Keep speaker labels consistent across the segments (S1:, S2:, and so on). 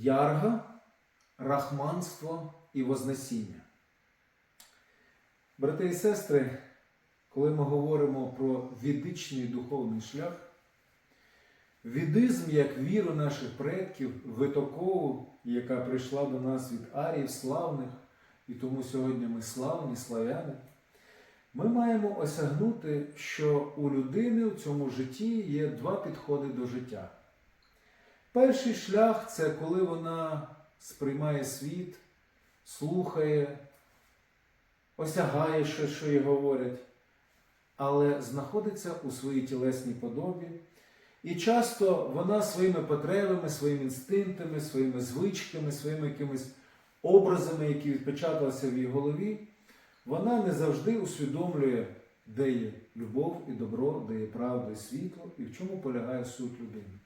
S1: ярга, рахманство і вознесіння. Брати і сестри, коли ми говоримо про відичний духовний шлях, відизм як віру наших предків, витокову, яка прийшла до нас від аріїв славних, і тому сьогодні ми славні, славяни, ми маємо осягнути, що у людини в цьому житті є два підходи до життя. Перший шлях це коли вона сприймає світ, слухає, осягає щось, що їй говорять, але знаходиться у своїй тілесній подобі. І часто вона своїми потребами, своїми інстинктами, своїми звичками, своїми якимись образами, які відпечаталися в її голові, вона не завжди усвідомлює, де є любов і добро, де є правда і світло, і в чому полягає суть людини.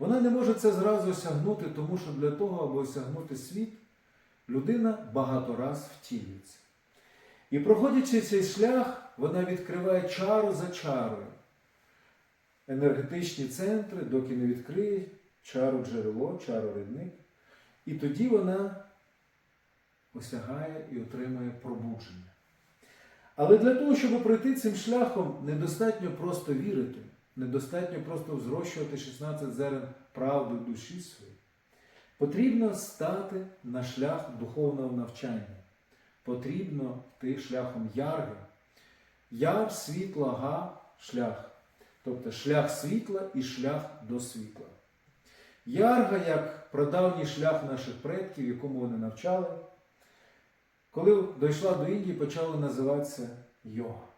S1: Вона не може це зразу осягнути, тому що для того, аби осягнути світ, людина багато раз втілюється. І проходячи цей шлях, вона відкриває чару за чарою. Енергетичні центри, доки не відкриє чару джерело, чару рідник. І тоді вона осягає і отримує пробудження. Але для того, щоб пройти цим шляхом, недостатньо просто вірити, недостатньо просто взрощувати 16 зерен правди в душі своїй. Потрібно стати на шлях духовного навчання. Потрібно йти шляхом ярги. Яр, світла, га, шлях. Тобто шлях світла і шлях до світла. Ярга як прадавній шлях наших предків, якому вони навчали, коли дійшла до Індії, почала називатися йога.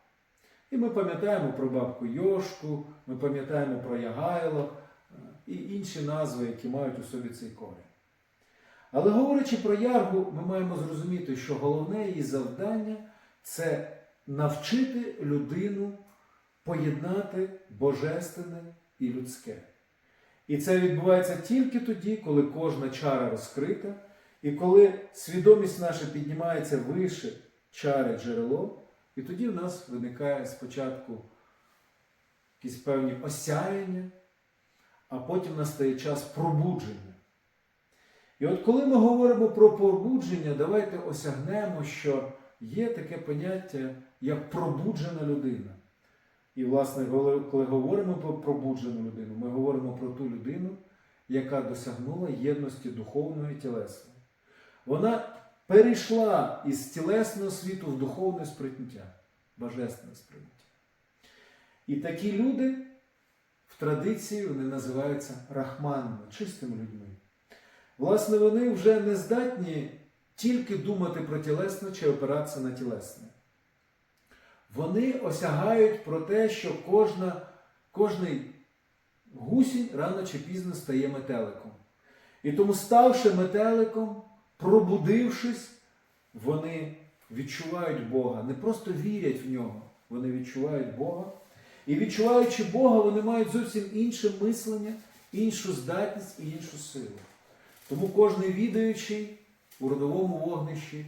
S1: І ми пам'ятаємо про бабку Йошку, ми пам'ятаємо про Ягайло і інші назви, які мають у собі цей корінь. Але говорячи про яргу, ми маємо зрозуміти, що головне її завдання це навчити людину поєднати божественне і людське. І це відбувається тільки тоді, коли кожна чара розкрита, і коли свідомість наша піднімається вище чари джерело, і тоді в нас виникає спочатку якісь певні осяяння, а потім настає час пробудження. І от коли ми говоримо про пробудження, давайте осягнемо, що є таке поняття, як пробуджена людина. І, власне, коли говоримо про пробуджену людину, ми говоримо про ту людину, яка досягнула єдності духовної і тілесної. Вона перейшла із тілесного світу в духовне сприйняття, божественне сприйняття. І такі люди в традиції вони називаються рахманами, чистими людьми. Власне, вони вже не здатні тільки думати про тілесне чи опиратися на тілесне. Вони осягають про те, що кожна, кожний гусінь рано чи пізно стає метеликом. І тому, ставши метеликом, пробудившись, вони відчувають Бога, не просто вірять в нього, вони відчувають Бога. І відчуваючи Бога, вони мають зовсім інше мислення, іншу здатність і іншу силу. Тому кожен відаючий у родовому вогнищі,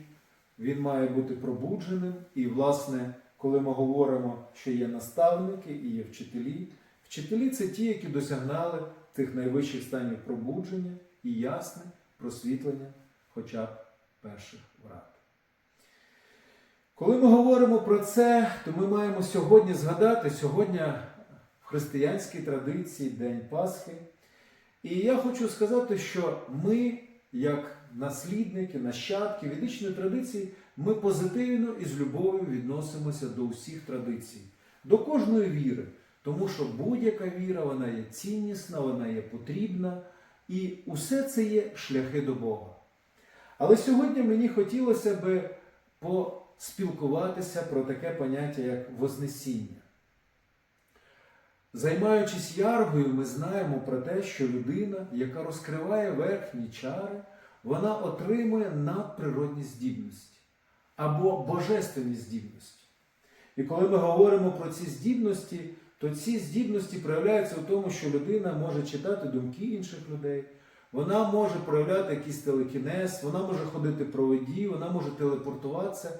S1: він має бути пробудженим. І, власне, коли ми говоримо, що є наставники і є вчителі, вчителі це ті, які досягнали тих найвищих станів пробудження і ясне просвітлення хоча б перших врат. Коли ми говоримо про це, то ми маємо сьогодні згадати, сьогодні в християнській традиції День Пасхи. І я хочу сказати, що ми, як наслідники, нащадки ведичної традиції, ми позитивно і з любов'ю відносимося до усіх традицій, до кожної віри. Тому що будь-яка віра, вона є ціннісна, вона є потрібна, і усе це є шляхи до Бога. Але сьогодні мені хотілося би поспілкуватися про таке поняття, як Вознесіння. Займаючись яргою, ми знаємо про те, що людина, яка розкриває верхні чари, вона отримує надприродні здібності або божественні здібності. І коли ми говоримо про ці здібності, то ці здібності проявляються в тому, що людина може читати думки інших людей, вона може проявляти якийсь телекінез, вона може ходити по воді, вона може телепортуватися.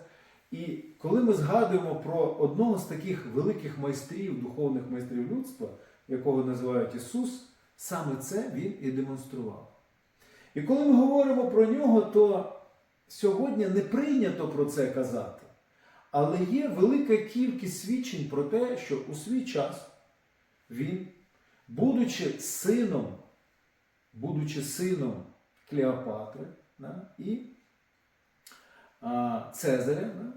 S1: І коли ми згадуємо про одного з таких великих майстрів, духовних майстрів людства, якого називають Ісус, саме це Він і демонстрував. І коли ми говоримо про нього, то сьогодні не прийнято про це казати. Але є велика кількість свідчень про те, що у свій час він, будучи сином, будучи сином Клеопатри да, і а, Цезаря, да,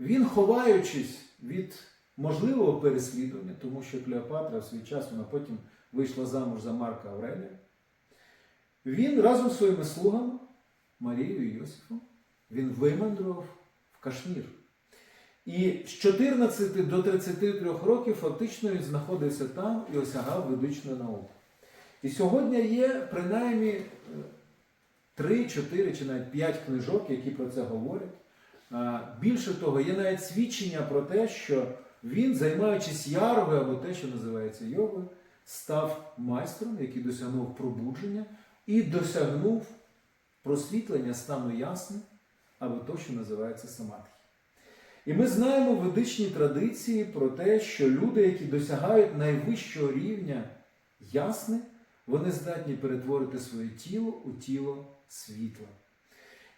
S1: він, ховаючись від можливого переслідування, тому що Клеопатра в свій час вона потім вийшла замуж за Марка Аврелія, він разом з своїми слугами, Марією і Йосифом, він вимандрував в Кашмір. І з 14 до 33 років фактично він знаходився там і осягав ведичну науку. І сьогодні є принаймні 3, 4 чи навіть 5 книжок, які про це говорять. Більше того, є навіть свідчення про те, що він, займаючись яргою або те, що називається йогою, став майстром, який досягнув пробудження і досягнув просвітлення стану ясним, або то, що називається самадхі. І ми знаємо в ведичній традиції про те, що люди, які досягають найвищого рівня ясни, вони здатні перетворити своє тіло у тіло світла.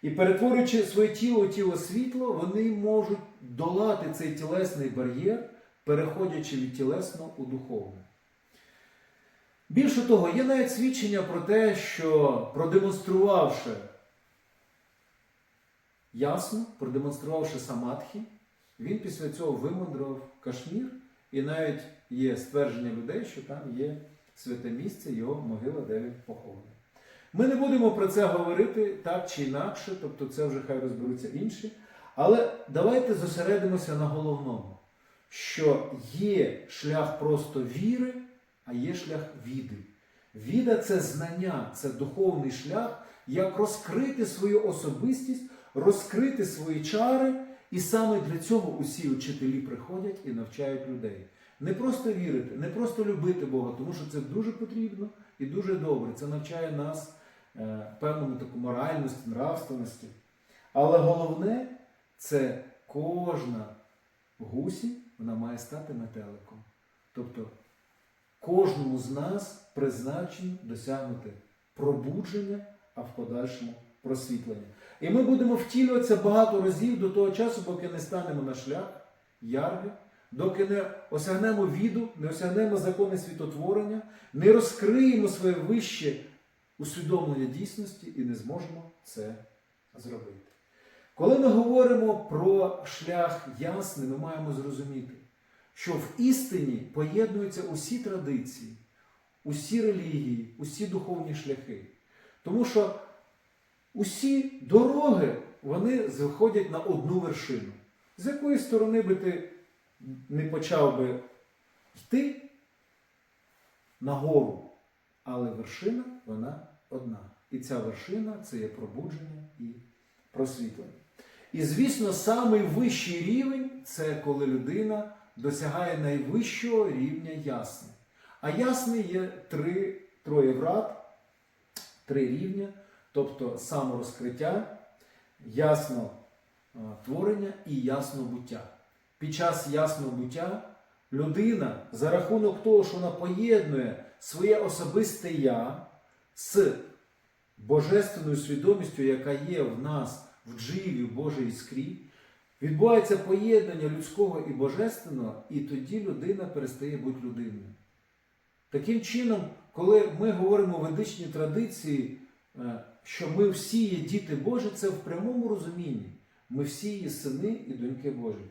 S1: І перетворюючи своє тіло у тіло світло, вони можуть долати цей тілесний бар'єр, переходячи від тілесного у духовне. Більше того, є навіть свідчення про те, що продемонструвавши ясно, продемонструвавши самадхі, він після цього вимудрував Кашмір, і навіть є ствердження людей, що там є святе місце, його могила, де він похований. Ми не будемо про це говорити так чи інакше, тобто це вже хай розберуться інші. Але давайте зосередимося на головному, що є шлях просто віри, а є шлях віди. Віда це знання, це духовний шлях, як розкрити свою особистість, розкрити свої чари. І саме для цього усі учителі приходять і навчають людей. Не просто вірити, не просто любити Бога, тому що це дуже потрібно і дуже добре. Це навчає нас е, певному таку моральності, нравственності. Але головне це кожна гусі вона має стати метеликом. Тобто кожному з нас призначено досягнути пробудження, а в подальшому просвітлення. І ми будемо втілюватися багато разів до того часу, поки не станемо на шлях ярги, доки не осягнемо віду, не осягнемо закони світотворення, не розкриємо своє вище усвідомлення дійсності і не зможемо це зробити. Коли ми говоримо про шлях ясний, ми маємо зрозуміти, що в істині поєднуються усі традиції, усі релігії, усі духовні шляхи. Тому що усі дороги вони заходять на одну вершину. З якої сторони би ти не почав би йти нагору, але вершина вона одна. І ця вершина це є пробудження і просвітлення. І, звісно, самий вищий рівень це коли людина досягає найвищого рівня ясни. А ясний є три, троє врат, три рівня, тобто саморозкриття, ясно творення і ясно буття. Під час ясного буття людина за рахунок того, що вона поєднує своє особисте я з божественною свідомістю, яка є в нас в дживі, в Божій іскрі, відбувається поєднання людського і божественного, і тоді людина перестає бути людиною. Таким чином, коли ми говоримо в ведичній традиції, е, що ми всі є діти Божі, це в прямому розумінні. Ми всі є сини і доньки Божі.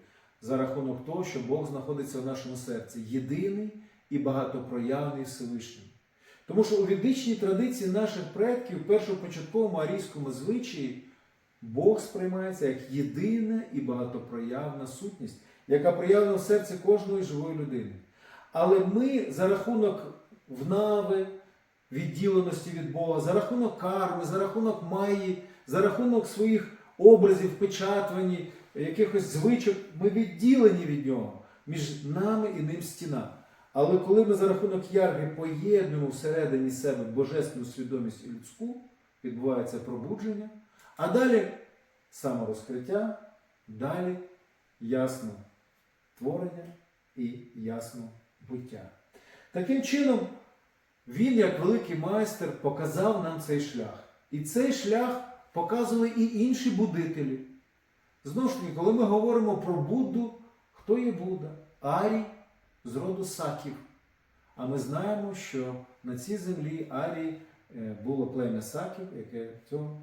S1: За рахунок того, що Бог знаходиться в нашому серці, єдиний і багатопроявний Всевишній. Тому що у ведичній традиції наших предків, в першопочатковому арійському звичаї, Бог сприймається як єдина і багатопроявна сутність, яка проявлена в серці кожної живої людини. Але ми за рахунок внави, відділеності від Бога, за рахунок карми, за рахунок маї, за рахунок своїх образів, печатвані, якихось звичок, ми відділені від нього. Між нами і ним стіна. Але коли ми за рахунок ярги поєднуємо всередині себе божественну свідомість і людську, відбувається пробудження, а далі саморозкриття, далі ясно творення і ясно буття. Таким чином, він, як великий майстер, показав нам цей шлях. І цей шлях показували і інші будителі. Знову ж таки, коли ми говоримо про Будду, хто є Будда? Арій з роду Саків. А ми знаємо, що на цій землі Арії е, було плем'я Саків, яке цього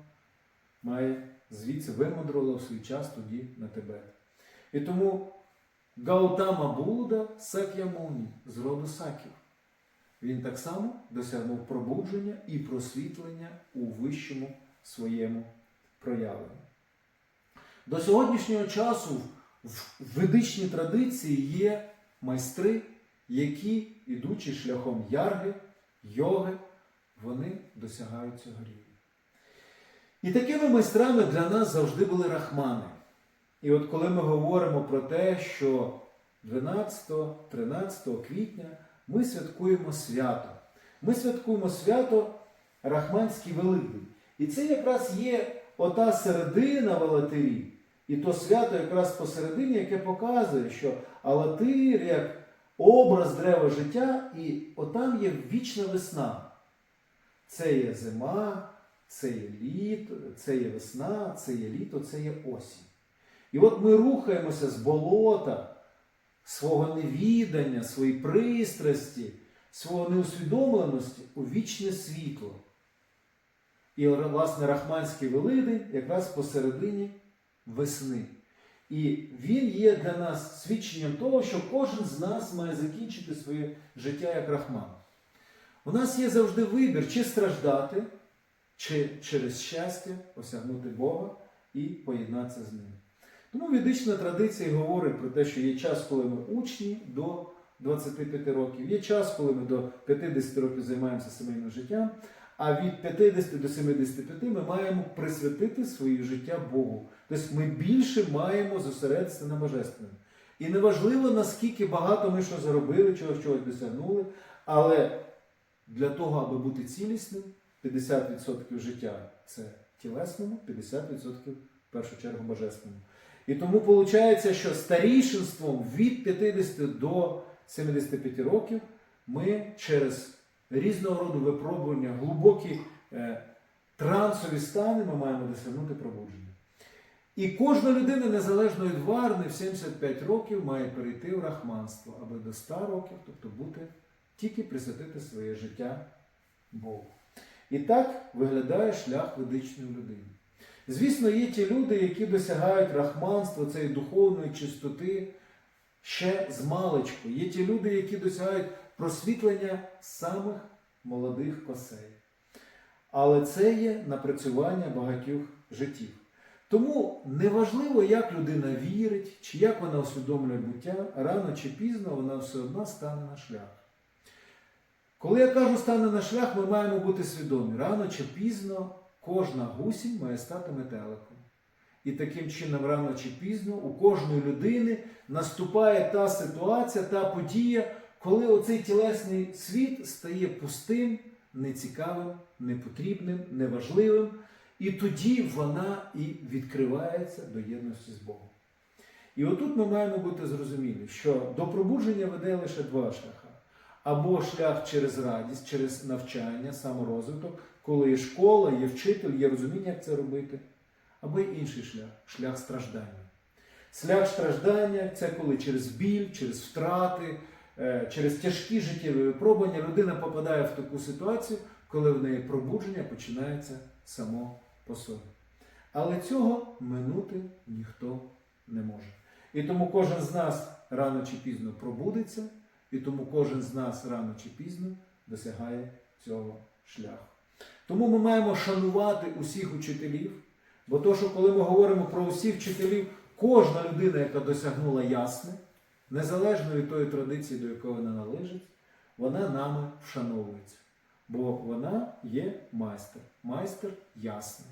S1: має звідси вимудрило в свій час тоді на Тибет. І тому Гаутама Будда Сак'ямуні з роду Саків. Він так само досягнув пробудження і просвітлення у вищому своєму проявленні. До сьогоднішнього часу в ведичній традиції є майстри, які, ідучи шляхом ярги, йоги, вони досягають цього рівня. І такими майстрами для нас завжди були рахмани. І от коли ми говоримо про те, що 12-13 квітня ми святкуємо свято. Ми святкуємо свято Рахманський Великдень. І це якраз є ота середина в Алатирі. І то свято якраз посередині, яке показує, що Алатир як образ дерева життя, і отам є вічна весна. Це є зима, це є літо, це є весна, це є літо, це є осінь. І от ми рухаємося з болота свого невідання, своєї пристрасті, свого неусвідомленості у вічне світло. І, власне, Рахманський Великдень якраз посередині весни. І він є для нас свідченням того, що кожен з нас має закінчити своє життя як Рахман. У нас є завжди вибір, чи страждати, чи через щастя осягнути Бога і поєднатися з ним. Тому ведична традиція говорить про те, що є час, коли ми учні до 25 років, є час, коли ми до 50 років займаємося сімейним життям, а від 50 до 75 ми маємо присвятити своє життя Богу. Тобто ми більше маємо зосередитися на божественному. І неважливо, наскільки багато ми що заробили, чогось чогось досягнули, але для того, аби бути цілісним, 50% життя це тілесному, 50% в першу чергу божественному. І тому виходить, що старішинством від 50 до 75 років ми через різного роду випробування, глибокі е, трансові стани ми маємо досягнути пробудження. І кожна людина, незалежно від варни, в 75 років має перейти в рахманство, аби до 100 років, тобто бути, тільки присвятити своє життя Богу. І так виглядає шлях ведичної людини. Звісно, є ті люди, які досягають рахманства, цієї духовної чистоти ще з маличку. Є ті люди, які досягають просвітлення самих молодих косей. Але це є напрацювання багатьох життів. Тому неважливо, як людина вірить, чи як вона усвідомлює буття, рано чи пізно вона все одно стане на шлях. Коли я кажу стане на шлях, ми маємо бути свідомі. Рано чи пізно кожна гусінь має стати метеликом. І таким чином, рано чи пізно, у кожної людини наступає та ситуація, та подія, коли оцей тілесний світ стає пустим, нецікавим, непотрібним, неважливим. І тоді вона і відкривається до єдності з Богом. І отут ми маємо бути зрозумілі, що до пробудження веде лише два шляха. Або шлях через радість, через навчання, саморозвиток, коли є школа, є вчитель, є розуміння, як це робити, або й інший шлях шлях страждання. Шлях страждання це коли через біль, через втрати, через тяжкі життєві випробування людина попадає в таку ситуацію, коли в неї пробудження починається само по собі. Але цього минути ніхто не може. І тому кожен з нас рано чи пізно пробудеться, і тому кожен з нас рано чи пізно досягає цього шляху. Тому ми маємо шанувати усіх учителів, бо то, що коли ми говоримо про усіх вчителів, кожна людина, яка досягнула ясне, незалежно від тої традиції, до якої вона належить, вона нами вшановується. Бо вона є майстер, майстер ясний.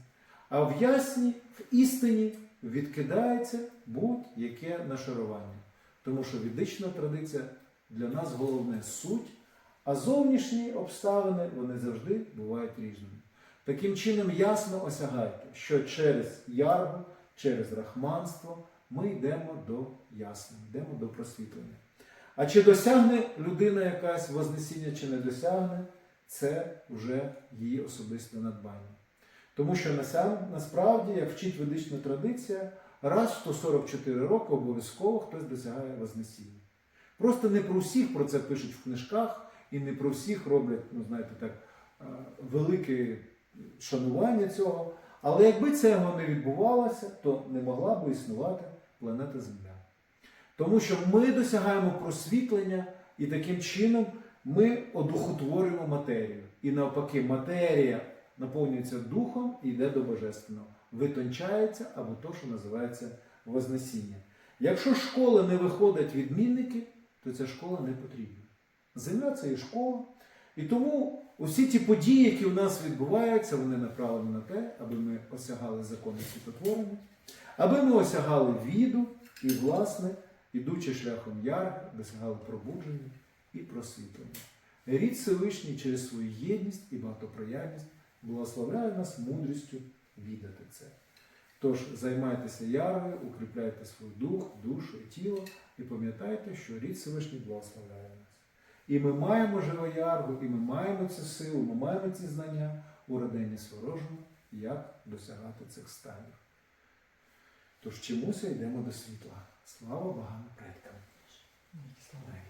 S1: А в ясні, в істині відкидається будь-яке нашарування. Тому що ведична традиція для нас головне суть, а зовнішні обставини вони завжди бувають різними. Таким чином, ясно осягайте, що через яргу, через рахманство ми йдемо до ясного, йдемо до просвітлення. А чи досягне людина якась вознесіння, чи не досягне, це вже її особисте надбання. Тому що насправді, як вчить ведична традиція, раз в 144 роки обов'язково хтось досягає Вознесіння. Просто не про всіх про це пишуть в книжках і не про всіх роблять, ну знаєте, так, е, велике шанування цього. Але якби цього не відбувалося, то не могла би існувати планета Земля. Тому що ми досягаємо просвітлення і таким чином ми одухотворюємо матерію. І навпаки, матерія наповнюється духом і йде до божественного, витончається або то, що називається Вознесіння. Якщо школи не виходять відмінники, то ця школа не потрібна. Земля це і школа. І тому усі ті події, які у нас відбуваються, вони направлені на те, аби ми осягали закони світотворення, аби ми осягали віду і, власне, ідучи шляхом ярги, досягали пробудження і просвітлення. Рід Всевишній через свою єдність і багатопроявність благословляє нас мудрістю відати це. Тож займайтеся яргою, укріпляйте свій дух, душу і тіло і пам'ятайте, що рід Всевишній благословляє нас. І ми маємо живу яргу, і ми маємо цю силу, ми маємо ці знання у родині сворожому, як досягати цих станів. Тож чомуся йдемо до світла. Слава Богам предкам!